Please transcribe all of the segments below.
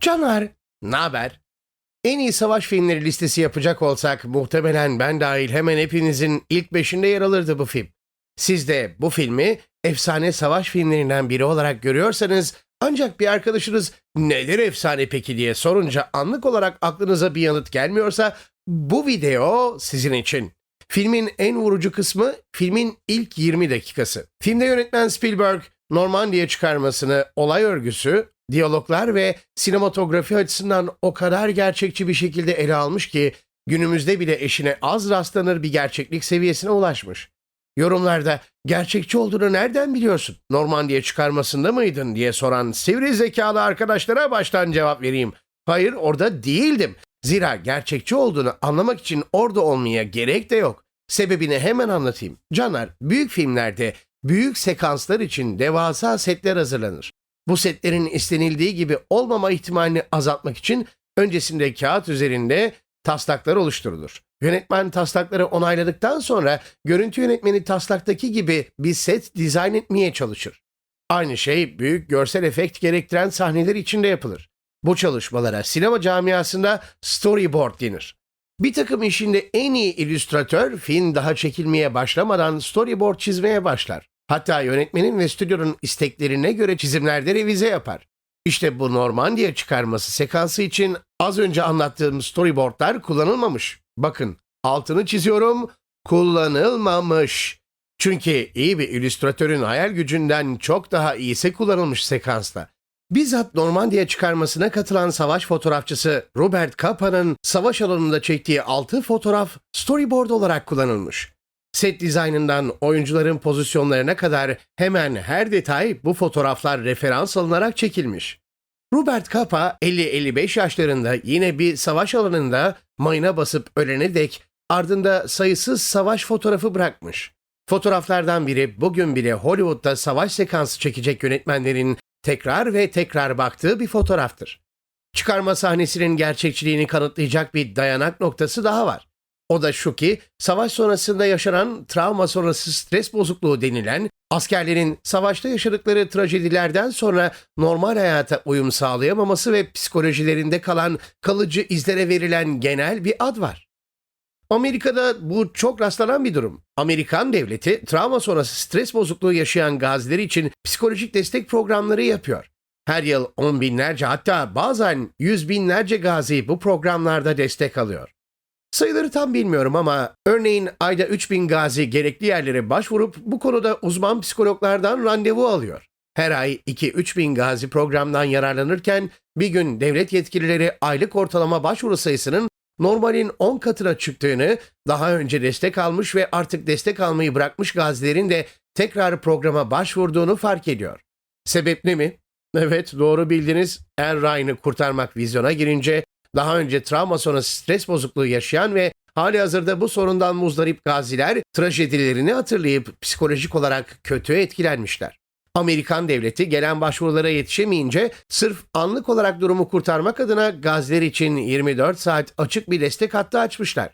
Caner, ne haber? En iyi savaş filmleri listesi yapacak olsak muhtemelen ben dahil hemen hepinizin ilk beşinde yer alırdı bu film. Siz de bu filmi efsane savaş filmlerinden biri olarak görüyorsanız ancak bir arkadaşınız neler efsane peki diye sorunca anlık olarak aklınıza bir yanıt gelmiyorsa bu video sizin için. Filmin en vurucu kısmı filmin ilk 20 dakikası. Filmde yönetmen Spielberg, Normandiya çıkarmasını, olay örgüsü, diyaloglar ve sinematografi açısından o kadar gerçekçi bir şekilde ele almış ki günümüzde bile eşine az rastlanır bir gerçeklik seviyesine ulaşmış. Yorumlarda gerçekçi olduğunu nereden biliyorsun? Normandiya çıkarmasında mıydın diye soran sivri zekalı arkadaşlara baştan cevap vereyim. Hayır orada değildim. Zira gerçekçi olduğunu anlamak için orada olmaya gerek de yok. Sebebini hemen anlatayım. Caner, büyük filmlerde büyük sekanslar için devasa setler hazırlanır. Bu setlerin istenildiği gibi olmama ihtimalini azaltmak için öncesinde kağıt üzerinde taslaklar oluşturulur. Yönetmen taslakları onayladıktan sonra görüntü yönetmeni taslaktaki gibi bir set dizayn etmeye çalışır. Aynı şey büyük görsel efekt gerektiren sahneler için de yapılır. Bu çalışmalara sinema camiasında storyboard denir. Bir takım işinde en iyi illüstratör film daha çekilmeye başlamadan storyboard çizmeye başlar. Hatta yönetmenin ve stüdyonun isteklerine göre çizimlerde revize yapar. İşte bu Normandiya çıkarması sekansı için az önce anlattığım storyboardlar kullanılmamış. Bakın altını çiziyorum kullanılmamış. Çünkü iyi bir illüstratörün hayal gücünden çok daha iyisi kullanılmış sekansta. Bizzat Normandiya çıkarmasına katılan savaş fotoğrafçısı Robert Capa'nın savaş alanında çektiği 6 fotoğraf storyboard olarak kullanılmış. Set dizaynından oyuncuların pozisyonlarına kadar hemen her detay bu fotoğraflar referans alınarak çekilmiş. Robert Capa 50-55 yaşlarında yine bir savaş alanında mayına basıp ölene dek ardında sayısız savaş fotoğrafı bırakmış. Fotoğraflardan biri bugün bile Hollywood'da savaş sekansı çekecek yönetmenlerin tekrar ve tekrar baktığı bir fotoğraftır. Çıkarma sahnesinin gerçekçiliğini kanıtlayacak bir dayanak noktası daha var. O da şu ki savaş sonrasında yaşanan travma sonrası stres bozukluğu denilen askerlerin savaşta yaşadıkları trajedilerden sonra normal hayata uyum sağlayamaması ve psikolojilerinde kalan kalıcı izlere verilen genel bir ad var. Amerika'da bu çok rastlanan bir durum. Amerikan devleti travma sonrası stres bozukluğu yaşayan gaziler için psikolojik destek programları yapıyor. Her yıl on binlerce hatta bazen yüz binlerce gazi bu programlarda destek alıyor. Sayıları tam bilmiyorum ama örneğin ayda 3000 gazi gerekli yerlere başvurup bu konuda uzman psikologlardan randevu alıyor. Her ay 2-3 bin gazi programdan yararlanırken bir gün devlet yetkilileri aylık ortalama başvuru sayısının normalin 10 katına çıktığını, daha önce destek almış ve artık destek almayı bırakmış gazilerin de tekrar programa başvurduğunu fark ediyor. Sebep ne mi? Evet doğru bildiniz. Er Ryan'ı kurtarmak vizyona girince daha önce travma sonrası stres bozukluğu yaşayan ve hali hazırda bu sorundan muzdarip gaziler trajedilerini hatırlayıp psikolojik olarak kötü etkilenmişler. Amerikan devleti gelen başvurulara yetişemeyince sırf anlık olarak durumu kurtarmak adına gaziler için 24 saat açık bir destek hattı açmışlar.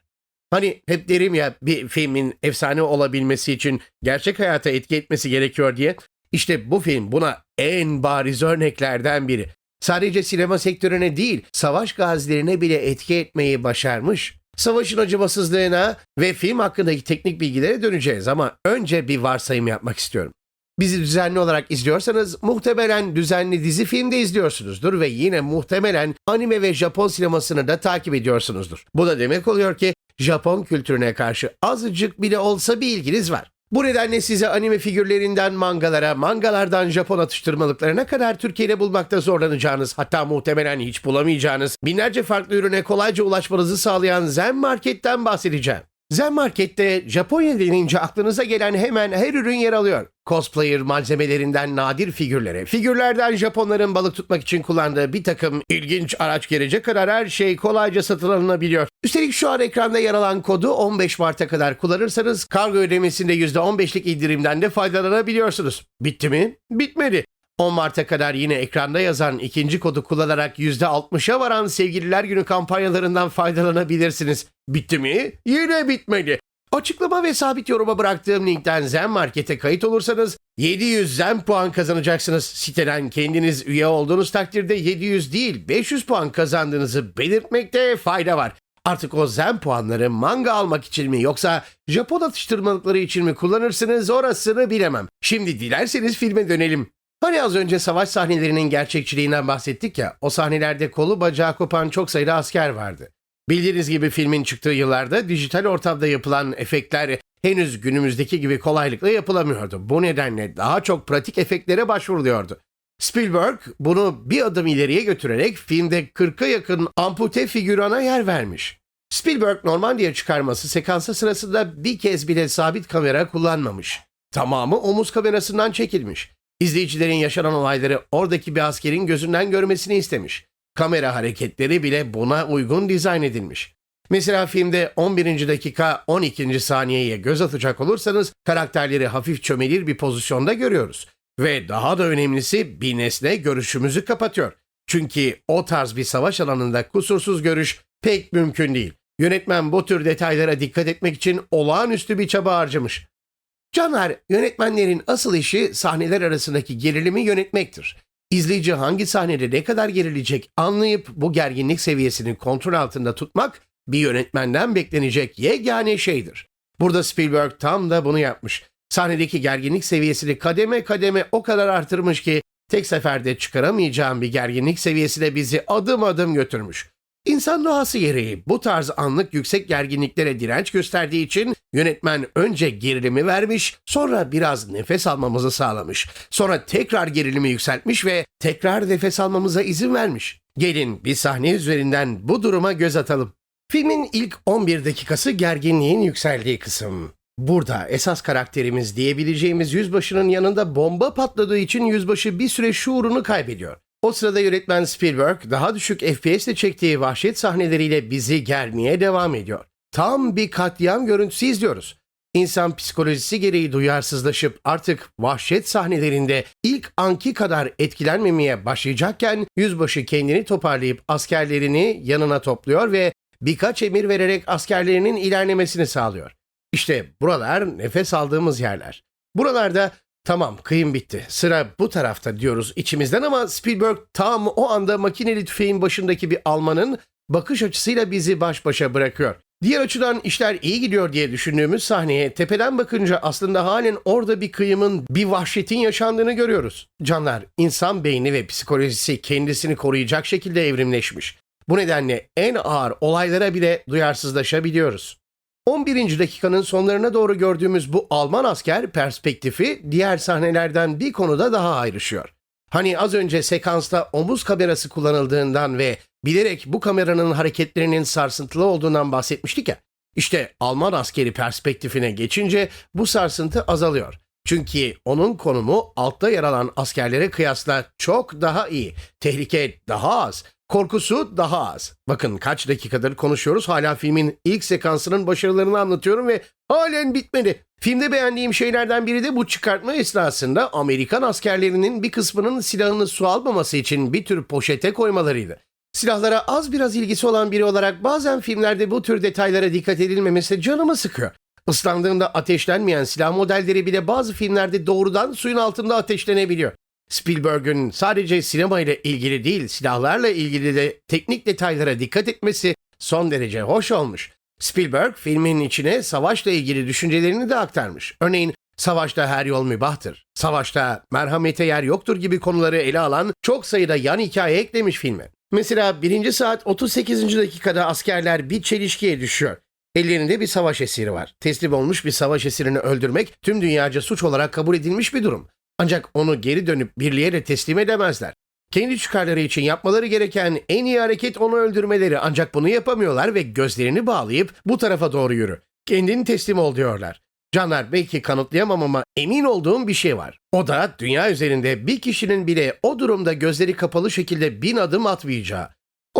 Hani hep derim ya bir filmin efsane olabilmesi için gerçek hayata etki etmesi gerekiyor diye. İşte bu film buna en bariz örneklerden biri. Sadece sinema sektörüne değil, savaş gazilerine bile etki etmeyi başarmış. Savaşın acımasızlığına ve film hakkındaki teknik bilgilere döneceğiz ama önce bir varsayım yapmak istiyorum. Bizi düzenli olarak izliyorsanız muhtemelen düzenli dizi film de izliyorsunuzdur ve yine muhtemelen anime ve Japon sinemasını da takip ediyorsunuzdur. Bu da demek oluyor ki Japon kültürüne karşı azıcık bile olsa bir ilginiz var. Bu nedenle size anime figürlerinden mangalara, mangalardan Japon atıştırmalıklarına kadar Türkiye'de bulmakta zorlanacağınız, hatta muhtemelen hiç bulamayacağınız binlerce farklı ürüne kolayca ulaşmanızı sağlayan Zen Market'ten bahsedeceğim. Zen Market'te Japonya denince aklınıza gelen hemen her ürün yer alıyor. Cosplayer malzemelerinden nadir figürlere, figürlerden Japonların balık tutmak için kullandığı bir takım ilginç araç gelecek kadar her şey kolayca satın alınabiliyor. Üstelik şu an ekranda yer alan kodu 15 Mart'a kadar kullanırsanız kargo ödemesinde %15'lik indirimden de faydalanabiliyorsunuz. Bitti mi? Bitmedi. 10 Mart'a kadar yine ekranda yazan ikinci kodu kullanarak %60'a varan Sevgililer Günü kampanyalarından faydalanabilirsiniz. Bitti mi? Yine bitmedi. Açıklama ve sabit yoruma bıraktığım linkten Zen Market'e kayıt olursanız 700 Zen puan kazanacaksınız. Siteden kendiniz üye olduğunuz takdirde 700 değil 500 puan kazandığınızı belirtmekte fayda var. Artık o zen puanları manga almak için mi yoksa Japon atıştırmalıkları için mi kullanırsınız orasını bilemem. Şimdi dilerseniz filme dönelim. Hani az önce savaş sahnelerinin gerçekçiliğinden bahsettik ya, o sahnelerde kolu bacağı kopan çok sayıda asker vardı. Bildiğiniz gibi filmin çıktığı yıllarda dijital ortamda yapılan efektler henüz günümüzdeki gibi kolaylıkla yapılamıyordu. Bu nedenle daha çok pratik efektlere başvuruluyordu. Spielberg bunu bir adım ileriye götürerek filmde 40'a yakın ampute figürana yer vermiş. Spielberg Normandiya çıkarması sekansı sırasında bir kez bile sabit kamera kullanmamış. Tamamı omuz kamerasından çekilmiş. İzleyicilerin yaşanan olayları oradaki bir askerin gözünden görmesini istemiş. Kamera hareketleri bile buna uygun dizayn edilmiş. Mesela filmde 11. dakika 12. saniyeye göz atacak olursanız karakterleri hafif çömelir bir pozisyonda görüyoruz. Ve daha da önemlisi bir nesne görüşümüzü kapatıyor. Çünkü o tarz bir savaş alanında kusursuz görüş pek mümkün değil. Yönetmen bu tür detaylara dikkat etmek için olağanüstü bir çaba harcamış. Caner, yönetmenlerin asıl işi sahneler arasındaki gerilimi yönetmektir. İzleyici hangi sahnede ne kadar gerilecek anlayıp bu gerginlik seviyesini kontrol altında tutmak bir yönetmenden beklenecek yegane şeydir. Burada Spielberg tam da bunu yapmış. Sahnedeki gerginlik seviyesini kademe kademe o kadar artırmış ki tek seferde çıkaramayacağım bir gerginlik seviyesine bizi adım adım götürmüş. İnsan doğası gereği bu tarz anlık yüksek gerginliklere direnç gösterdiği için yönetmen önce gerilimi vermiş, sonra biraz nefes almamızı sağlamış. Sonra tekrar gerilimi yükseltmiş ve tekrar nefes almamıza izin vermiş. Gelin bir sahne üzerinden bu duruma göz atalım. Filmin ilk 11 dakikası gerginliğin yükseldiği kısım. Burada esas karakterimiz diyebileceğimiz yüzbaşının yanında bomba patladığı için yüzbaşı bir süre şuurunu kaybediyor. O sırada yönetmen Spielberg daha düşük FPS'le çektiği vahşet sahneleriyle bizi germeye devam ediyor. Tam bir katliam görüntüsü izliyoruz. İnsan psikolojisi gereği duyarsızlaşıp artık vahşet sahnelerinde ilk anki kadar etkilenmemeye başlayacakken yüzbaşı kendini toparlayıp askerlerini yanına topluyor ve birkaç emir vererek askerlerinin ilerlemesini sağlıyor. İşte buralar nefes aldığımız yerler. Buralarda tamam kıyım bitti. Sıra bu tarafta diyoruz içimizden ama Spielberg tam o anda makineli tüfeğin başındaki bir Almanın bakış açısıyla bizi baş başa bırakıyor. Diğer açıdan işler iyi gidiyor diye düşündüğümüz sahneye tepeden bakınca aslında halen orada bir kıyımın, bir vahşetin yaşandığını görüyoruz. Canlar, insan beyni ve psikolojisi kendisini koruyacak şekilde evrimleşmiş. Bu nedenle en ağır olaylara bile duyarsızlaşabiliyoruz. 11. dakikanın sonlarına doğru gördüğümüz bu Alman asker perspektifi diğer sahnelerden bir konuda daha ayrışıyor. Hani az önce sekansta omuz kamerası kullanıldığından ve bilerek bu kameranın hareketlerinin sarsıntılı olduğundan bahsetmiştik ya. İşte Alman askeri perspektifine geçince bu sarsıntı azalıyor. Çünkü onun konumu altta yer alan askerlere kıyasla çok daha iyi. Tehlike daha az. Korkusu daha az. Bakın kaç dakikadır konuşuyoruz. Hala filmin ilk sekansının başarılarını anlatıyorum ve halen bitmedi. Filmde beğendiğim şeylerden biri de bu çıkartma esnasında Amerikan askerlerinin bir kısmının silahını su almaması için bir tür poşete koymalarıydı. Silahlara az biraz ilgisi olan biri olarak bazen filmlerde bu tür detaylara dikkat edilmemesi canımı sıkıyor. Islandığında ateşlenmeyen silah modelleri bile bazı filmlerde doğrudan suyun altında ateşlenebiliyor. Spielberg'ün sadece sinema ile ilgili değil, silahlarla ilgili de teknik detaylara dikkat etmesi son derece hoş olmuş. Spielberg filmin içine savaşla ilgili düşüncelerini de aktarmış. Örneğin savaşta her yol mübahtır, savaşta merhamete yer yoktur gibi konuları ele alan çok sayıda yan hikaye eklemiş filme. Mesela 1. saat 38. dakikada askerler bir çelişkiye düşüyor. Ellerinde bir savaş esiri var. Teslim olmuş bir savaş esirini öldürmek tüm dünyaca suç olarak kabul edilmiş bir durum. Ancak onu geri dönüp birliğe de teslim edemezler. Kendi çıkarları için yapmaları gereken en iyi hareket onu öldürmeleri ancak bunu yapamıyorlar ve gözlerini bağlayıp bu tarafa doğru yürü. Kendini teslim ol diyorlar. Canlar belki kanıtlayamam ama emin olduğum bir şey var. O da dünya üzerinde bir kişinin bile o durumda gözleri kapalı şekilde bin adım atmayacağı.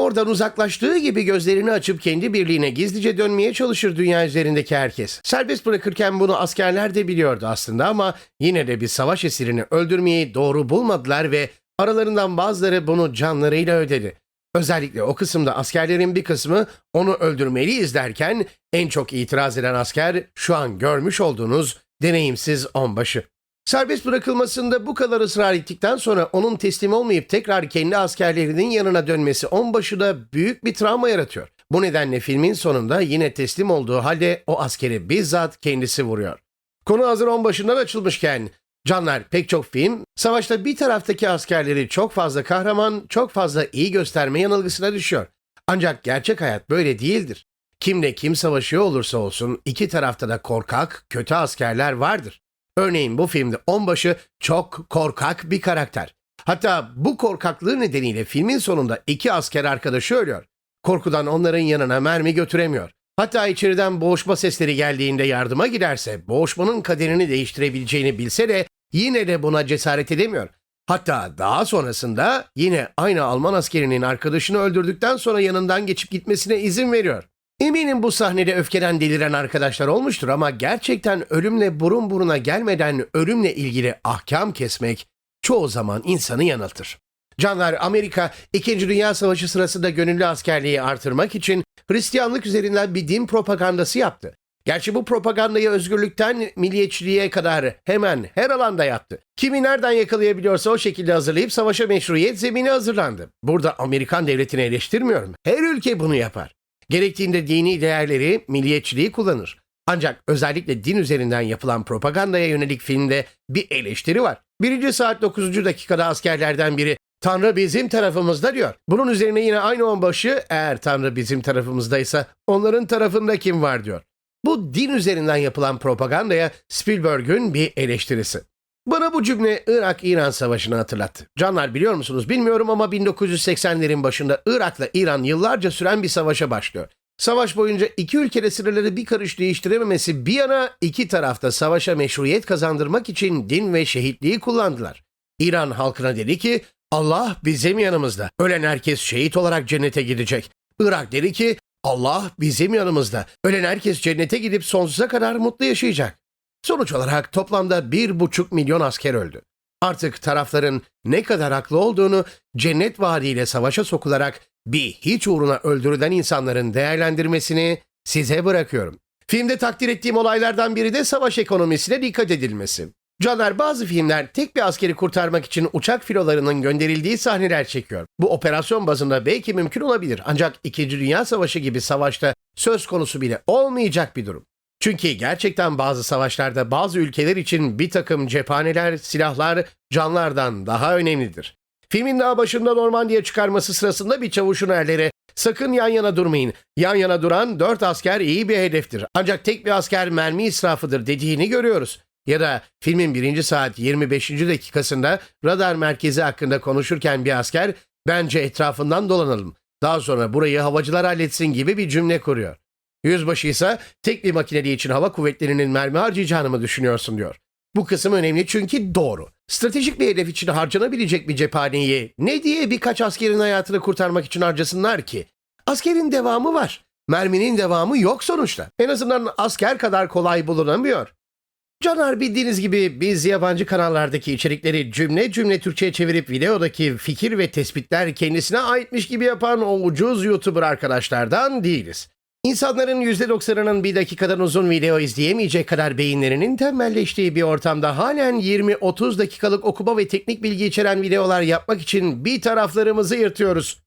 Oradan uzaklaştığı gibi gözlerini açıp kendi birliğine gizlice dönmeye çalışır dünya üzerindeki herkes. Serbest bırakırken bunu askerler de biliyordu aslında ama yine de bir savaş esirini öldürmeyi doğru bulmadılar ve aralarından bazıları bunu canlarıyla ödedi. Özellikle o kısımda askerlerin bir kısmı onu öldürmeliyiz derken en çok itiraz eden asker şu an görmüş olduğunuz deneyimsiz onbaşı. Serbest bırakılmasında bu kadar ısrar ettikten sonra onun teslim olmayıp tekrar kendi askerlerinin yanına dönmesi onbaşı da büyük bir travma yaratıyor. Bu nedenle filmin sonunda yine teslim olduğu halde o askeri bizzat kendisi vuruyor. Konu hazır onbaşından açılmışken Canlar pek çok film savaşta bir taraftaki askerleri çok fazla kahraman, çok fazla iyi gösterme yanılgısına düşüyor. Ancak gerçek hayat böyle değildir. Kimle kim savaşıyor olursa olsun iki tarafta da korkak, kötü askerler vardır. Örneğin bu filmde onbaşı çok korkak bir karakter. Hatta bu korkaklığı nedeniyle filmin sonunda iki asker arkadaşı ölüyor. Korkudan onların yanına mermi götüremiyor. Hatta içeriden boğuşma sesleri geldiğinde yardıma giderse boğuşmanın kaderini değiştirebileceğini bilse de yine de buna cesaret edemiyor. Hatta daha sonrasında yine aynı Alman askerinin arkadaşını öldürdükten sonra yanından geçip gitmesine izin veriyor. Eminim bu sahnede öfkeden deliren arkadaşlar olmuştur ama gerçekten ölümle burun buruna gelmeden ölümle ilgili ahkam kesmek çoğu zaman insanı yanıltır. Canlar Amerika 2. Dünya Savaşı sırasında gönüllü askerliği artırmak için Hristiyanlık üzerinden bir din propagandası yaptı. Gerçi bu propagandayı özgürlükten milliyetçiliğe kadar hemen her alanda yaptı. Kimi nereden yakalayabiliyorsa o şekilde hazırlayıp savaşa meşruiyet zemini hazırlandı. Burada Amerikan devletini eleştirmiyorum. Her ülke bunu yapar. Gerektiğinde dini değerleri, milliyetçiliği kullanır. Ancak özellikle din üzerinden yapılan propagandaya yönelik filmde bir eleştiri var. Birinci saat 9. dakikada askerlerden biri Tanrı bizim tarafımızda diyor. Bunun üzerine yine aynı onbaşı eğer Tanrı bizim tarafımızdaysa onların tarafında kim var diyor. Bu din üzerinden yapılan propagandaya Spielberg'ün bir eleştirisi. Bana bu cümle Irak-İran savaşını hatırlattı. Canlar biliyor musunuz bilmiyorum ama 1980'lerin başında Irak'la İran yıllarca süren bir savaşa başlıyor. Savaş boyunca iki ülkede sınırları bir karış değiştirememesi bir yana iki tarafta savaşa meşruiyet kazandırmak için din ve şehitliği kullandılar. İran halkına dedi ki Allah bizim yanımızda. Ölen herkes şehit olarak cennete gidecek. Irak dedi ki Allah bizim yanımızda. Ölen herkes cennete gidip sonsuza kadar mutlu yaşayacak. Sonuç olarak toplamda bir buçuk milyon asker öldü. Artık tarafların ne kadar haklı olduğunu cennet vaadiyle savaşa sokularak bir hiç uğruna öldürülen insanların değerlendirmesini size bırakıyorum. Filmde takdir ettiğim olaylardan biri de savaş ekonomisine dikkat edilmesi. Caner bazı filmler tek bir askeri kurtarmak için uçak filolarının gönderildiği sahneler çekiyor. Bu operasyon bazında belki mümkün olabilir ancak 2. Dünya Savaşı gibi savaşta söz konusu bile olmayacak bir durum. Çünkü gerçekten bazı savaşlarda bazı ülkeler için bir takım cephaneler, silahlar canlardan daha önemlidir. Filmin daha başında Normandiya çıkarması sırasında bir çavuşun erleri sakın yan yana durmayın. Yan yana duran dört asker iyi bir hedeftir. Ancak tek bir asker mermi israfıdır dediğini görüyoruz. Ya da filmin birinci saat 25. dakikasında radar merkezi hakkında konuşurken bir asker bence etrafından dolanalım. Daha sonra burayı havacılar halletsin gibi bir cümle kuruyor. Yüzbaşı ise tek bir makineli için hava kuvvetlerinin mermi harcayacağını mı düşünüyorsun diyor. Bu kısım önemli çünkü doğru. Stratejik bir hedef için harcanabilecek bir cephaneyi ne diye birkaç askerin hayatını kurtarmak için harcasınlar ki? Askerin devamı var. Merminin devamı yok sonuçta. En azından asker kadar kolay bulunamıyor. Caner bildiğiniz gibi biz yabancı kanallardaki içerikleri cümle cümle Türkçe'ye çevirip videodaki fikir ve tespitler kendisine aitmiş gibi yapan o ucuz YouTuber arkadaşlardan değiliz. İnsanların %90'ının bir dakikadan uzun video izleyemeyecek kadar beyinlerinin tembelleştiği bir ortamda halen 20-30 dakikalık okuma ve teknik bilgi içeren videolar yapmak için bir taraflarımızı yırtıyoruz.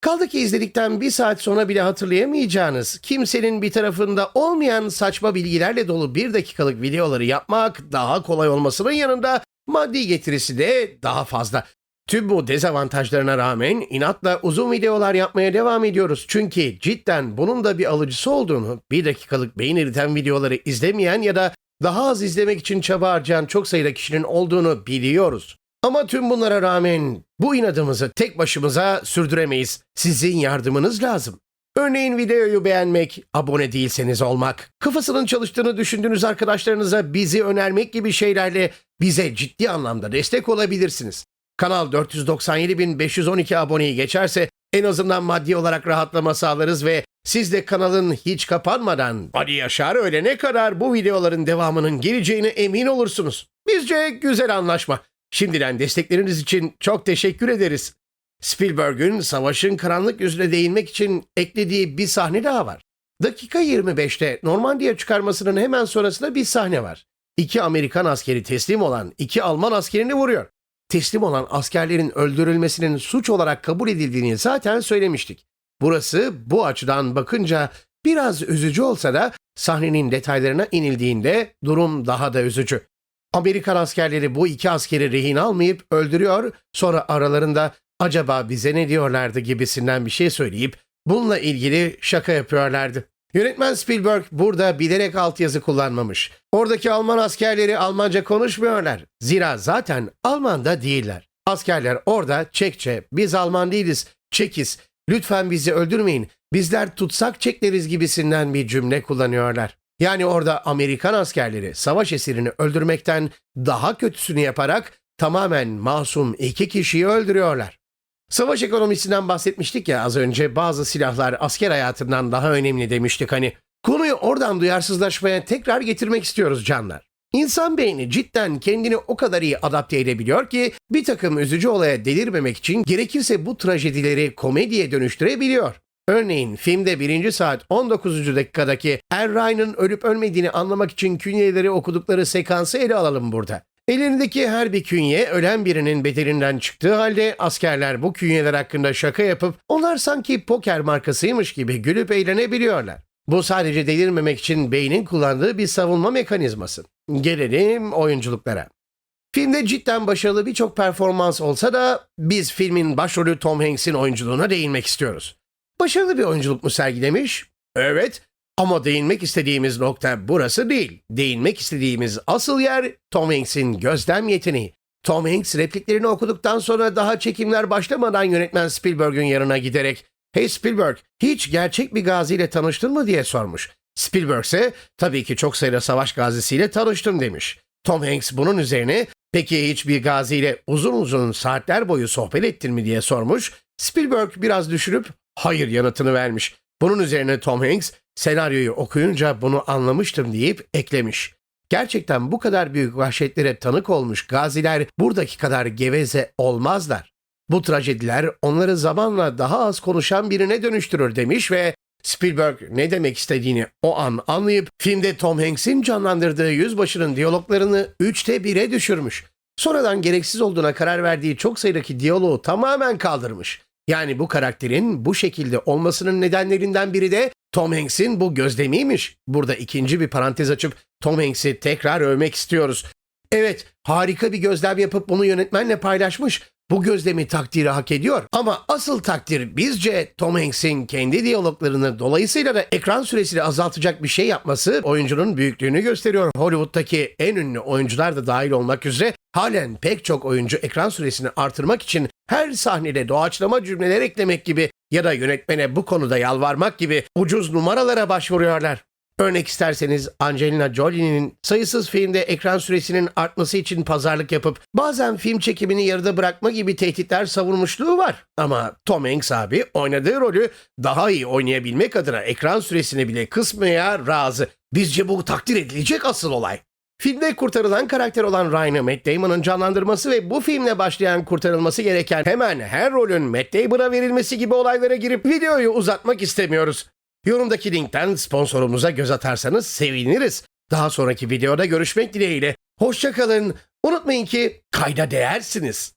Kaldı ki izledikten bir saat sonra bile hatırlayamayacağınız, kimsenin bir tarafında olmayan saçma bilgilerle dolu bir dakikalık videoları yapmak daha kolay olmasının yanında maddi getirisi de daha fazla. Tüm bu dezavantajlarına rağmen inatla uzun videolar yapmaya devam ediyoruz. Çünkü cidden bunun da bir alıcısı olduğunu, bir dakikalık beyin eriten videoları izlemeyen ya da daha az izlemek için çaba harcayan çok sayıda kişinin olduğunu biliyoruz. Ama tüm bunlara rağmen bu inadımızı tek başımıza sürdüremeyiz. Sizin yardımınız lazım. Örneğin videoyu beğenmek, abone değilseniz olmak, kafasının çalıştığını düşündüğünüz arkadaşlarınıza bizi önermek gibi şeylerle bize ciddi anlamda destek olabilirsiniz. Kanal 497.512 aboneyi geçerse en azından maddi olarak rahatlama sağlarız ve siz de kanalın hiç kapanmadan Badi Yaşar ölene kadar bu videoların devamının geleceğine emin olursunuz. Bizce güzel anlaşma. Şimdiden destekleriniz için çok teşekkür ederiz. Spielberg'ün savaşın karanlık yüzüne değinmek için eklediği bir sahne daha var. Dakika 25'te Normandiya çıkarmasının hemen sonrasında bir sahne var. İki Amerikan askeri teslim olan iki Alman askerini vuruyor. Teslim olan askerlerin öldürülmesinin suç olarak kabul edildiğini zaten söylemiştik. Burası bu açıdan bakınca biraz üzücü olsa da sahnenin detaylarına inildiğinde durum daha da üzücü. Amerikan askerleri bu iki askeri rehin almayıp öldürüyor, sonra aralarında acaba bize ne diyorlardı gibisinden bir şey söyleyip bununla ilgili şaka yapıyorlardı. Yönetmen Spielberg burada bilerek altyazı kullanmamış. Oradaki Alman askerleri Almanca konuşmuyorlar. Zira zaten Alman da değiller. Askerler orada Çekçe, biz Alman değiliz, Çekiz, lütfen bizi öldürmeyin, bizler tutsak çekleriz gibisinden bir cümle kullanıyorlar. Yani orada Amerikan askerleri savaş esirini öldürmekten daha kötüsünü yaparak tamamen masum iki kişiyi öldürüyorlar. Savaş ekonomisinden bahsetmiştik ya az önce bazı silahlar asker hayatından daha önemli demiştik hani. Konuyu oradan duyarsızlaşmaya tekrar getirmek istiyoruz canlar. İnsan beyni cidden kendini o kadar iyi adapte edebiliyor ki bir takım üzücü olaya delirmemek için gerekirse bu trajedileri komediye dönüştürebiliyor. Örneğin filmde 1. saat 19. dakikadaki Er Ryan'ın ölüp ölmediğini anlamak için künyeleri okudukları sekansı ele alalım burada. Elindeki her bir künye ölen birinin bedelinden çıktığı halde askerler bu künyeler hakkında şaka yapıp onlar sanki poker markasıymış gibi gülüp eğlenebiliyorlar. Bu sadece delirmemek için beynin kullandığı bir savunma mekanizması. Gelelim oyunculuklara. Filmde cidden başarılı birçok performans olsa da biz filmin başrolü Tom Hanks'in oyunculuğuna değinmek istiyoruz. Başarılı bir oyunculuk mu sergilemiş? Evet. Ama değinmek istediğimiz nokta burası değil. Değinmek istediğimiz asıl yer Tom Hanks'in gözlem yeteneği. Tom Hanks repliklerini okuduktan sonra daha çekimler başlamadan yönetmen Spielberg'ün yanına giderek ''Hey Spielberg, hiç gerçek bir gaziyle tanıştın mı?'' diye sormuş. Spielberg ise ''Tabii ki çok sayıda savaş gazisiyle tanıştım.'' demiş. Tom Hanks bunun üzerine ''Peki hiç bir gaziyle uzun uzun saatler boyu sohbet ettin mi?'' diye sormuş. Spielberg biraz düşünüp hayır yanıtını vermiş. Bunun üzerine Tom Hanks senaryoyu okuyunca bunu anlamıştım deyip eklemiş. Gerçekten bu kadar büyük vahşetlere tanık olmuş gaziler buradaki kadar geveze olmazlar. Bu trajediler onları zamanla daha az konuşan birine dönüştürür demiş ve Spielberg ne demek istediğini o an anlayıp filmde Tom Hanks'in canlandırdığı yüzbaşının diyaloglarını 3'te 1'e düşürmüş. Sonradan gereksiz olduğuna karar verdiği çok sayıdaki diyaloğu tamamen kaldırmış. Yani bu karakterin bu şekilde olmasının nedenlerinden biri de Tom Hanks'in bu gözlemiymiş. Burada ikinci bir parantez açıp Tom Hanks'i tekrar övmek istiyoruz. Evet, harika bir gözlem yapıp bunu yönetmenle paylaşmış. Bu gözlemi takdiri hak ediyor. Ama asıl takdir bizce Tom Hanks'in kendi diyaloglarını dolayısıyla da ekran süresini azaltacak bir şey yapması oyuncunun büyüklüğünü gösteriyor. Hollywood'daki en ünlü oyuncular da dahil olmak üzere halen pek çok oyuncu ekran süresini artırmak için her sahnede doğaçlama cümleler eklemek gibi ya da yönetmene bu konuda yalvarmak gibi ucuz numaralara başvuruyorlar. Örnek isterseniz Angelina Jolie'nin sayısız filmde ekran süresinin artması için pazarlık yapıp bazen film çekimini yarıda bırakma gibi tehditler savurmuşluğu var. Ama Tom Hanks abi oynadığı rolü daha iyi oynayabilmek adına ekran süresini bile kısmaya razı. Bizce bu takdir edilecek asıl olay. Filmde kurtarılan karakter olan Ryan'ı Matt Damon'ın canlandırması ve bu filmle başlayan kurtarılması gereken hemen her rolün Matt Damon'a verilmesi gibi olaylara girip videoyu uzatmak istemiyoruz. Yorumdaki linkten sponsorumuza göz atarsanız seviniriz. Daha sonraki videoda görüşmek dileğiyle. Hoşçakalın. Unutmayın ki kayda değersiniz.